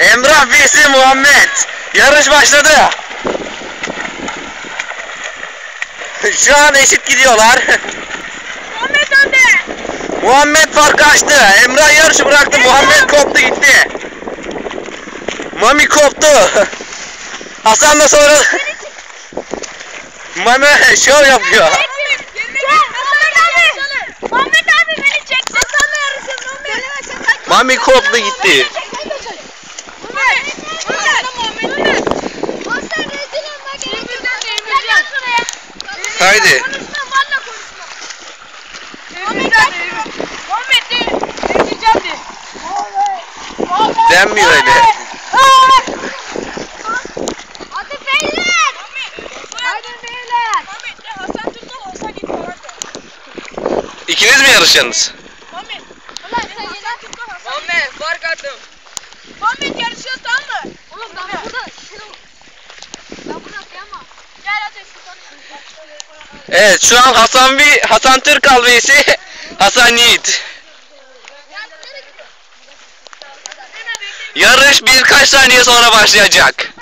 Emrah vs Muhammed. Yarış başladı. Şu an eşit gidiyorlar. Muhammed önde. Muhammed fark açtı. Emrah yarışı bıraktı. Muhammed koptu gitti. Mami koptu. Hasan da sonra Mami şov yapıyor. Muhammed abi. Muhammed abi beni çeksin. Hasan'la yarışın Muhammed. Mami koptu gitti. Muhammed. Muhammed. Hasan rezil olma gerek yok. Gel şuraya. Haydi. Konuşma valla konuşma. Muhammed Muhammed de. Devireceğim de. Denmiyor öyle. Hadi beyler. Hadi beyler. İkiniz mi Hasan. Muhammed fark attım. Muhammed yarışıyor tamam mı? Oğlum ben burada. Ben burada yapamam. Gel hadi şuradan. Evet şu an Hasan bir Hasan Türkal vs Hasan Yiğit. Yarış birkaç saniye sonra başlayacak.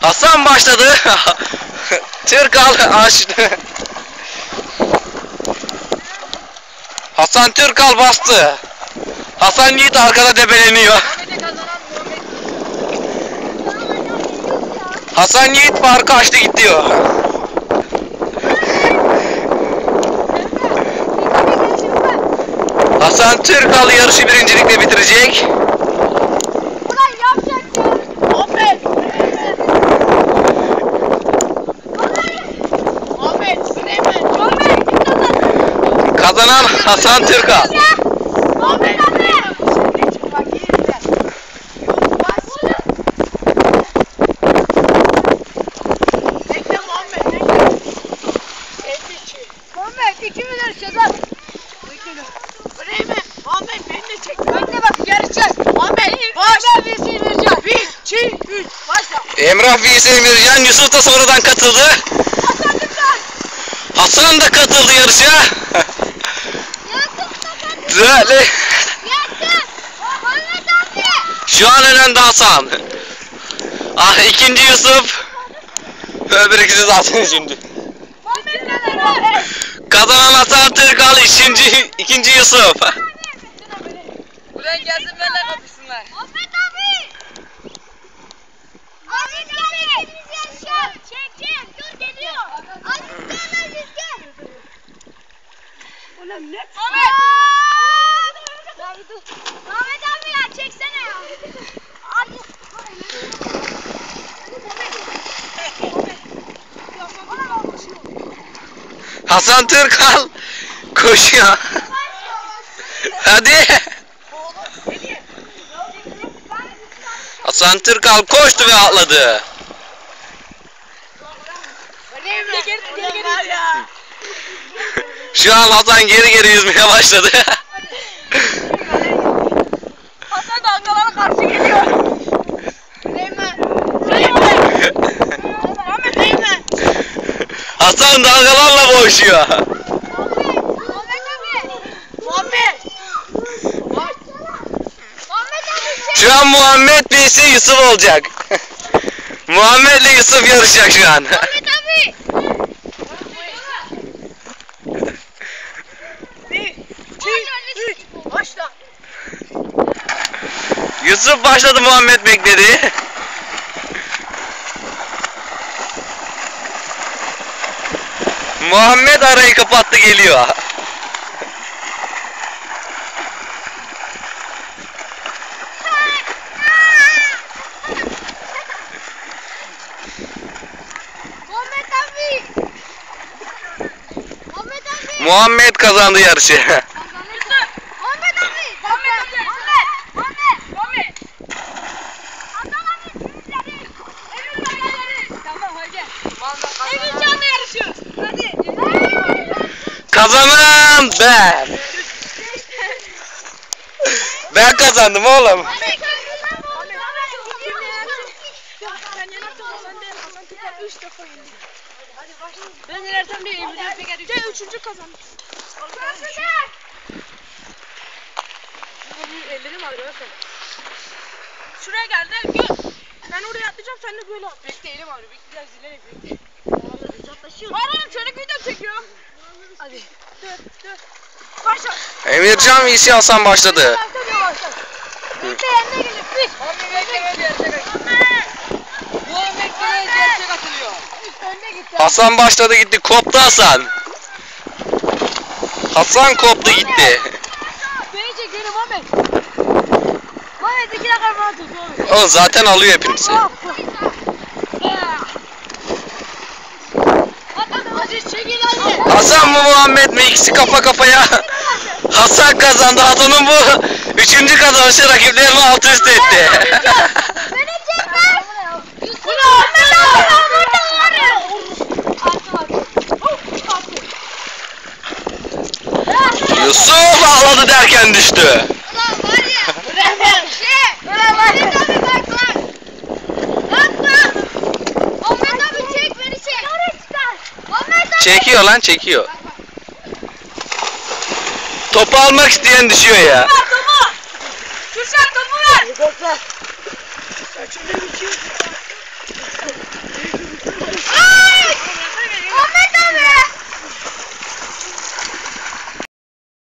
Hasan başladı. Türkal açtı. Hasan Türkal bastı. Hasan Yiğit arkada debeleniyor. Hasan Yiğit farkı açtı gidiyor. Hasan Türkal yarışı birincilikle bitirecek. Kazanan Hasan Türkal. Muhammed abi. Bekle Muhammed. Bekle. İkimiz yarışacağız lan. Bekle. Mı? Muhammed beni de çek. Bekle bak yarışacağız. Muhammed başla bir şey vereceğim. Bir, iki, üç. Başla. Emrah vs Emircan Yusuf da sonradan katıldı. Hasan da katıldı yarışa. Abi. Şu an önünde Hasan. Ah ikinci Yusuf. Öbür ikisi zaten şimdi. Muhammed abi. Kazanan Hasan Türkal ikinci, ikinci Yusuf. Buraya gelsin benimle kapışsınlar. Ahmet abi. Ahmet abi. ikimiz yarışıyor. Çek çek. Dur geliyor. Aziz gel Aziz gel. Ulan ne? Ahmet. Ahmet abi ya çeksene ya. Aziz. Hasan Türkal koşuyor. Hadi. Hasan Türkal koştu ve atladı. Şu an Hasan geri geri yüzmeye başladı. Hasan dalgalarla boğuşuyor. Şu an Muhammed vs Yusuf olacak. Muhammed ile Yusuf yarışacak şu an. Muhammed abi. Yusuf başladı Muhammed bekledi. Muhammed arayı kapattı geliyor. Muhammed kazandı yarışı. Muhammed abi. Muhammed abi. Muhammed. Muhammed. Muhammed. Hasan abi sizleri. Emircan'la Tamam hadi. Emircan'la yarışıyoruz. Hadi. Kazanan ben. Ben kazandım oğlum. Hadi. Ben yenersem de Emre Peker üçüncü kazandı. Şuraya gel de gel. Ben oraya atlayacağım sen de böyle at. Bekle elim ağrıyor. Bekle dinlenek bekle. Var oğlum çocuk video çekiyor. Hadi. Dur dur. Başla. Emircan vs Hasan başladı. Başla başla. Bekle yanına. Hasan başladı gitti. Koptu Hasan. Hasan koptu gitti. Beni çekiyorum Muhammed. Muhammed iki dakika bana tutuyor. O zaten alıyor hepinizi. Aziz çekil hadi. Hasan mı Muhammed mi? İkisi kafa kafaya. Hasan kazandı. Hasan'ın bu üçüncü kazanışı rakiplerini alt üst etti. Çekiyor lan çekiyor. Topu almak isteyen düşüyor ya. Topu! topu. Kürşat topu ver! Helikopter! Kaçın beni